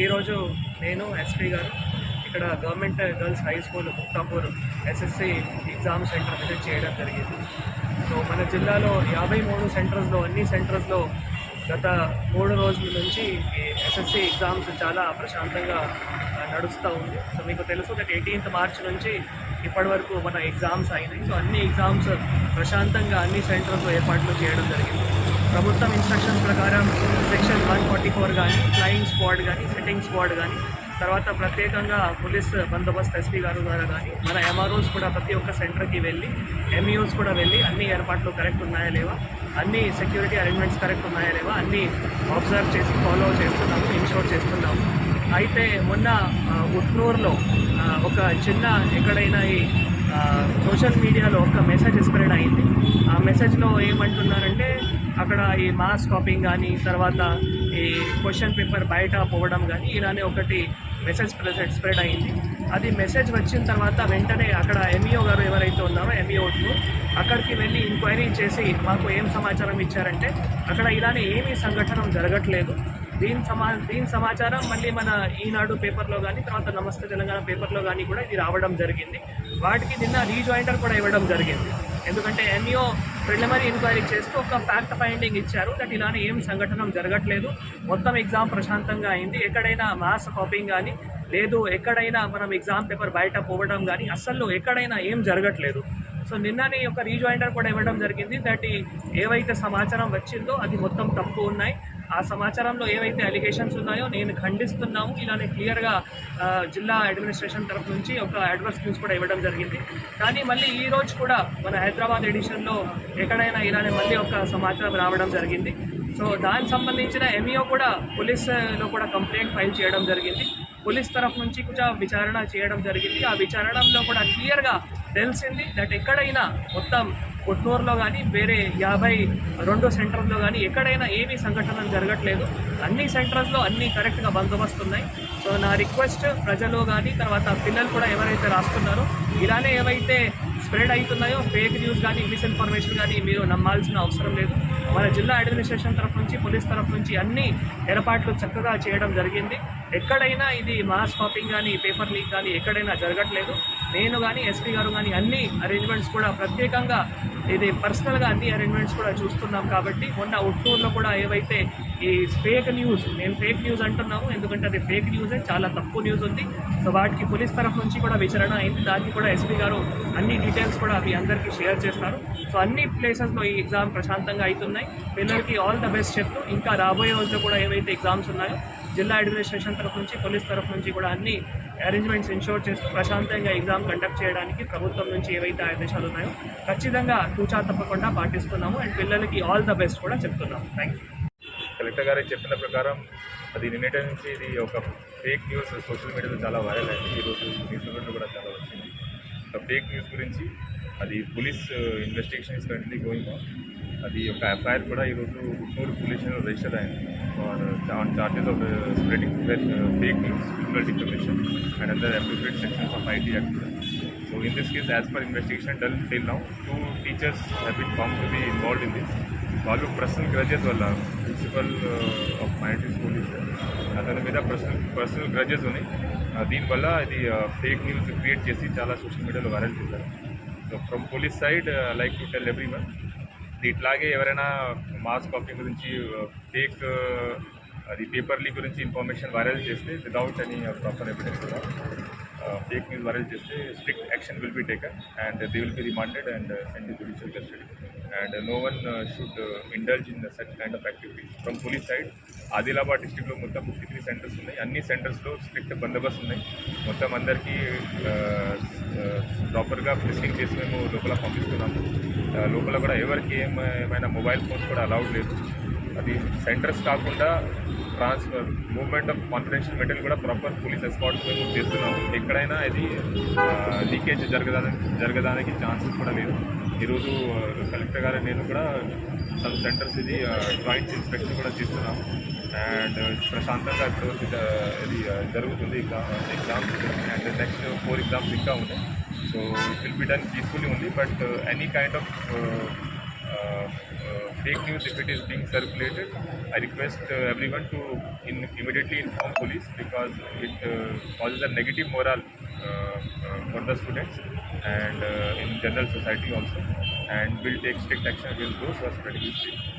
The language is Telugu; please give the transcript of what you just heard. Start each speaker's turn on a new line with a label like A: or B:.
A: ఈరోజు నేను ఎస్పీ గారు ఇక్కడ government girls high school Muktapur SSC exam centre visit చేయడం జరిగింది. సో మన జిల్లాలో యాభై మూడు సెంటర్స్లో అన్ని సెంటర్స్లో గత మూడు రోజుల నుంచి ఎస్ఎస్సి ఎగ్జామ్స్ చాలా ప్రశాంతంగా నడుస్తూ ఉంది. సో మీకు తెలుసు దట్ ఎయిటీన్త్ మార్చ్ నుంచి ఇప్పటి వరకు మన ఎగ్జామ్స్ అయినాయి. సో అన్ని ఎగ్జామ్స్ ప్రశాంతంగా అన్ని సెంటర్స్లో ఏర్పాట్లు చేయడం జరిగింది. ప్రభుత్వం ఇన్స్ట్రక్షన్స్ ప్రకారం సెక్షన్ వన్ ఫార్టీ ఫోర్ కానీ ఫ్లయింగ్ స్క్వాడ్ కానీ సిట్టింగ్ స్క్వాడ్ కానీ తర్వాత ప్రత్యేకంగా పోలీస్ బందోబస్తు ఎస్పీ గారు ద్వారా కానీ మన ఎంఆర్ఓస్ కూడా ప్రతి ఒక్క సెంటర్కి వెళ్ళి ఎంఈఓస్ కూడా వెళ్ళి అన్ని ఏర్పాట్లు కరెక్ట్ ఉన్నాయా లేవా? అన్ని సెక్యూరిటీ అరేంజ్మెంట్స్ కరెక్ట్ ఉన్నాయా లేవా? అన్ని అబ్జర్వ్ చేసి ఫాలో చేస్తున్నాము ఇన్షోర్ చేస్తున్నాము. అయితే మొన్న ఉట్నూరులో ఒక చిన్న ఎక్కడైనా ఈ సోషల్ మీడియాలో ఒక మెసేజ్ స్ప్రెడ్ అయింది. ఆ మెసేజ్లో ఏమంటున్నారంటే అక్కడ ఈ మాస్ కాపింగ్ కానీ తర్వాత ఈ క్వశ్చన్ పేపర్ బయట పోవడం కానీ ఇలానే ఒకటి మెసేజ్ స్ప్రెడ్ స్ప్రెడ్ అయింది. అది మెసేజ్ వచ్చిన తర్వాత వెంటనే అక్కడ ఎంఈఓ గారు ఎవరైతే ఉన్నారో ఎంఈఓ అక్కడికి వెళ్ళి ఎంక్వైరీ చేసి మాకు ఏం సమాచారం ఇచ్చారంటే అక్కడ ఇలానే ఏమీ సంఘటన జరగట్లేదు. దీని సమా దీని సమాచారం మళ్ళీ మన ఈనాడు పేపర్లో కానీ తర్వాత నమస్తే తెలంగాణ పేపర్లో కానీ కూడా ఇది రావడం జరిగింది. వాటికి నిన్న రీజాయింటర్ కూడా ఇవ్వడం జరిగింది. ఎందుకంటే ఎంఈఓ ప్రిలిమరీ ఎంక్వైరీ చేస్తూ ఒక ఫ్యాక్ట్ ఫైండింగ్ ఇచ్చారు. దట్ ఇలానే ఏం సంఘటన జరగట్లేదు. మొత్తం ఎగ్జామ్ ప్రశాంతంగా అయింది. ఎక్కడైనా మాస్ కాపింగ్ కానీ లేదు ఎక్కడైనా మనం ఎగ్జామ్ పేపర్ బయట పోవడం కానీ అస్సలు ఎక్కడైనా ఏం జరగట్లేదు. సో నిన్ననే ఒక రీజాయిండర్ కూడా ఇవ్వడం జరిగింది. దట్ ఏవైతే సమాచారం వచ్చిందో అది మొత్తం తప్పు ఉన్నాయి. ఆ సమాచారంలో ఏవైతే అలిగేషన్స్ ఉన్నాయో నేను ఖండిస్తున్నాము. ఇలానే క్లియర్గా జిల్లా అడ్మినిస్ట్రేషన్ తరఫు నుంచి ఒక అడ్వర్స్ న్యూస్ కూడా ఇవ్వడం జరిగింది. కానీ మళ్ళీ ఈ రోజు కూడా మన హైదరాబాద్ ఎడిషన్లో ఎక్కడైనా ఇలానే మళ్ళీ ఒక సమాచారం రావడం జరిగింది. సో దానికి సంబంధించిన ఎంఈఓ కూడా పోలీసులో కూడా కంప్లైంట్ ఫైల్ చేయడం జరిగింది. పోలీస్ తరఫు నుంచి కూడా విచారణ చేయడం జరిగింది. ఆ విచారణలో కూడా క్లియర్గా తెలిసింది దట్ ఎక్కడైనా మొత్తం కొట్టూరులో కానీ వేరే యాభై రెండు సెంటర్లో కానీ ఎక్కడైనా ఏమీ సంఘటనలు జరగట్లేదు. అన్ని సెంటర్స్లో అన్నీ కరెక్ట్గా బందోబస్తు ఉన్నాయి సో నా రిక్వెస్ట్ ప్రజలు కానీ తర్వాత పిల్లలు కూడా ఎవరైతే రాస్తున్నారో ఇలానే ఏవైతే స్ప్రెడ్ అవుతున్నాయో ఫేక్ న్యూస్ కానీ మిస్ఇన్ఫర్మేషన్ కానీ మీరు నమ్మాల్సిన అవసరం లేదు. మన జిల్లా అడ్మినిస్ట్రేషన్ తరఫు నుంచి పోలీస్ తరఫు నుంచి అన్ని ఏర్పాట్లు చక్కగా చేయడం జరిగింది. ఎక్కడైనా ఇది మాస్ కాపింగ్ కానీ పేపర్ లీక్ కానీ ఎక్కడైనా జరగట్లేదు. నేను కానీ ఎస్పీ గారు కానీ అన్ని అరేంజ్మెంట్స్ కూడా ప్రత్యేకంగా ఇది పర్సనల్గా అన్ని అరేంజ్మెంట్స్ కూడా చూస్తున్నాం కాబట్టి మొన్న ఉట్టూరులో కూడా ఏవైతే ఈ ఫేక్ న్యూస్ నేను ఫేక్ న్యూస్ అంటున్నాము ఎందుకంటే అది ఫేక్ న్యూసే చాలా తప్పు న్యూస్ ఉంది. సో వాటికి పోలీస్ తరఫు నుంచి కూడా విచారణ అయింది. దానికి కూడా ఎస్పీ గారు అన్ని డీటెయిల్స్ కూడా మీ అందరికీ షేర్ చేస్తారు. సో అన్ని ప్లేసెస్లో ఈ ఎగ్జామ్ ప్రశాంతంగా అవుతున్నాయి. పిల్లలకి ఆల్ ద బెస్ట్ చెప్తూ ఇంకా రాబోయే రోజుల్లో కూడా ఏవైతే ఎగ్జామ్స్ ఉన్నాయో జిల్లా అడ్మినిస్ట్రేషన్ తరఫు నుంచి పోలీస్ తరఫు నుంచి కూడా అన్ని అరేంజ్మెంట్స్ ఇన్షోర్ చేస్తూ ప్రశాంతంగా ఎగ్జామ్ కండక్ట్ చేయడానికి ప్రభుత్వం నుంచి ఏవైతే ఆదేశాలు ఉన్నాయో ఖచ్చితంగా తూచా తప్పకుండా పాటిస్తున్నాము. అండ్ పిల్లలకి ఆల్ ద బెస్ట్ కూడా చెప్తున్నాము. థ్యాంక్ యూ
B: కలెక్టర్ గారే చెప్పిన ప్రకారం అది నిన్నటి నుంచి ఇది ఒక ఫేక్ న్యూస్ సోషల్ మీడియాలో చాలా వైరల్ అయింది. ఈరోజు న్యూస్ పేపర్లో కూడా చాలా వచ్చింది. ఫేక్ న్యూస్ గురించి అది police investigation is currently going on అది ఒక ఎఫ్ఐఆర్ కూడా ఈరోజు గుంటూరు పోలీస్ స్టేషన్లో రిజిస్టర్ అయింది. On charges of spreading fake news criminal declaration and other appropriate sections of IT act So in this case, as per investigation done till now, two teachers have been found to be involved in this. వాళ్ళు పర్సనల్ గ్రజెస్ వల్ల ప్రిన్సిపల్ ఆఫ్ మైనారిటీ స్కూల్ అతని మీద పర్సనల్ పర్సనల్ గ్రజెస్ ఉన్నాయి. దీనివల్ల ఇది ఫేక్ న్యూస్ క్రియేట్ చేసి చాలా సోషల్ మీడియాలో వైరల్ చేశారు. So from police side like to tell everyone ఇట్లాగే ఎవరైనా మాస్ కాపీ గురించి uh, ఫేక్ uh, అది పేపర్ లీక్ గురించి ఇన్ఫర్మేషన్ వైరల్ చేస్తే వితౌట్ ఎనీ ప్రాపర్ ఎవిడెన్స్ కూడా ఫేక్ న్యూస్ వైరల్ చేస్తే strict action will be taken and they will be remanded and send judicial custody and no one should indulge in such kind of activities from police side Adilabad డిస్టిక్లో మొత్తం ఫిఫ్టీ త్రీ సెంటర్స్ ఉన్నాయి. అన్ని సెంటర్స్లో స్ట్రిక్ట్ బందోబస్తు ఉన్నాయి. మొత్తం అందరికీ uh, uh, ప్రాపర్గా ఫిషింగ్ చేసి మేము లోపల పంపిస్తున్నాము. Uh, లోపల కూడా ఎవరికి ఏం ఏమైనా మొబైల్ ఫోన్స్ కూడా అలౌడ్ లేదు. అది సెంటర్స్ కాకుండా transfer movement of confidential material కూడా ప్రాపర్ పోలీస్ ఎస్కాట్స్ మేము చేస్తున్నాము. ఎక్కడైనా ఇది లీకేజ్ జరగదానికి జరగడానికి ఛాన్సెస్ కూడా లేదు. ఈరోజు కలెక్టర్ గారు నేను కూడా సబ్ సెంటర్స్ ఇది జాయింట్ ఇన్స్పెక్షన్ కూడా చేస్తున్నాం అండ్ ప్రశాంతంగా ఇప్పుడు ఇది ఇది జరుగుతుంది. Exams and next four exams ఇంకా ఉన్నాయి. So it will be done peacefully ఉంది. But any kind of fake news, if it is being circulated, I request uh, everyone to in, immediately inform police because it uh, causes a negative morale uh, uh, for the students and uh, in general society also, and will take strict action against those who are spreading this fake.